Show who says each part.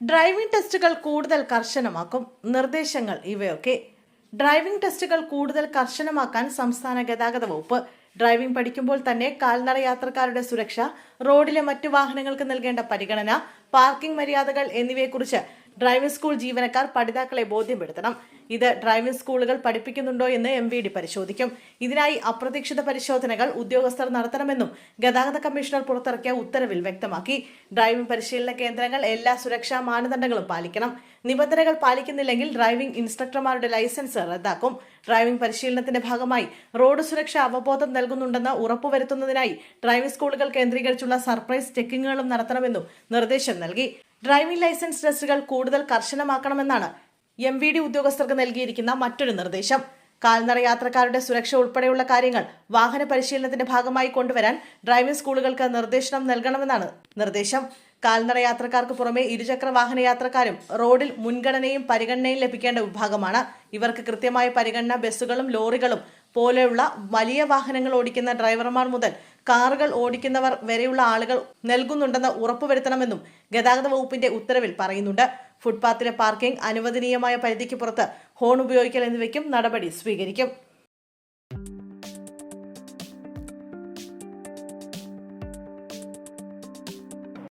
Speaker 1: Driving ടെസ്റ്റുകൾ കൂടുതൽ കർശനമാക്കും നിർദ്ദേശങ്ങൾ ഇവയൊക്കെ. ഡ്രൈവിംഗ് ടെസ്റ്റുകൾ കൂടുതൽ കർശനമാക്കാൻ സംസ്ഥാന ഗതാഗത വകുപ്പ് ഡ്രൈവിംഗ് പഠിക്കുമ്പോൾ തന്നെ കാൽനട യാത്രക്കാരുടെ സുരക്ഷ റോഡിലെ മറ്റു വാഹനങ്ങൾക്ക് നൽകേണ്ട പരിഗണന പാർക്കിംഗ് മര്യാദകൾ എന്നിവയെക്കുറിച്ച് ഡ്രൈവിംഗ് സ്കൂൾ ജീവനക്കാർ പഠിതാക്കളെ ബോധ്യപ്പെടുത്തണം. ഇത് ഡ്രൈവിംഗ് സ്കൂളുകൾ പഠിപ്പിക്കുന്നുണ്ടോ എന്ന് എം പരിശോധിക്കും. ഇതിനായി അപ്രതീക്ഷിത പരിശോധനകൾ ഉദ്യോഗസ്ഥർ നടത്തണമെന്നും ഗതാഗത കമ്മീഷണർ പുറത്തിറക്കിയ ഉത്തരവിൽ വ്യക്തമാക്കി. ഡ്രൈവിംഗ് പരിശീലന കേന്ദ്രങ്ങൾ എല്ലാ സുരക്ഷാ മാനദണ്ഡങ്ങളും പാലിക്കണം. നിബന്ധനകൾ പാലിക്കുന്നില്ലെങ്കിൽ ഡ്രൈവിംഗ് ഇൻസ്ട്രക്ടർമാരുടെ ലൈസൻസ് റദ്ദാക്കും. ഡ്രൈവിംഗ് പരിശീലനത്തിന്റെ ഭാഗമായി റോഡ് സുരക്ഷ അവബോധം നൽകുന്നുണ്ടെന്ന് ഉറപ്പുവരുത്തുന്നതിനായി ഡ്രൈവിംഗ് സ്കൂളുകൾ കേന്ദ്രീകരിച്ചുള്ള സർപ്രൈസ് ചെക്കിങ്ങുകളും നടത്തണമെന്നും നിർദ്ദേശം നൽകി. ഡ്രൈവിംഗ് ലൈസൻസ് ടെസ്റ്റുകൾ കൂടുതൽ കർശനമാക്കണമെന്നാണ് എം വി ഡി ഉദ്യോഗസ്ഥർക്ക് നൽകിയിരിക്കുന്ന മറ്റൊരു നിർദ്ദേശം. കാൽനട യാത്രക്കാരുടെ സുരക്ഷ ഉൾപ്പെടെയുള്ള കാര്യങ്ങൾ വാഹന പരിശീലനത്തിന്റെ ഭാഗമായി കൊണ്ടുവരാൻ ഡ്രൈവിംഗ് സ്കൂളുകൾക്ക് നിർദ്ദേശം നൽകണമെന്നാണ് നിർദ്ദേശം. കാൽനട യാത്രക്കാർക്ക് പുറമെ ഇരുചക്ര വാഹന യാത്രക്കാരും റോഡിൽ മുൻഗണനയും പരിഗണനയും ലഭിക്കേണ്ട വിഭാഗമാണ്. ഇവർക്ക് കൃത്യമായ പരിഗണന ബസ്സുകളും ലോറികളും പോലെയുള്ള വലിയ വാഹനങ്ങൾ ഓടിക്കുന്ന ഡ്രൈവർമാർ മുതൽ കാറുകൾ ഓടിക്കുന്നവർ വരെയുള്ള ആളുകൾ നൽകുന്നുണ്ടെന്ന് ഉറപ്പുവരുത്തണമെന്നും ഗതാഗത വകുപ്പിന്റെ ഉത്തരവിൽ പറയുന്നുണ്ട്. ഫുട്പാത്തിലെ പാർക്കിംഗ് അനുവദനീയമായ പരിധിക്ക് പുറത്ത് ഹോൺ ഉപയോഗിക്കൽ എന്നിവയ്ക്കും നടപടി സ്വീകരിക്കും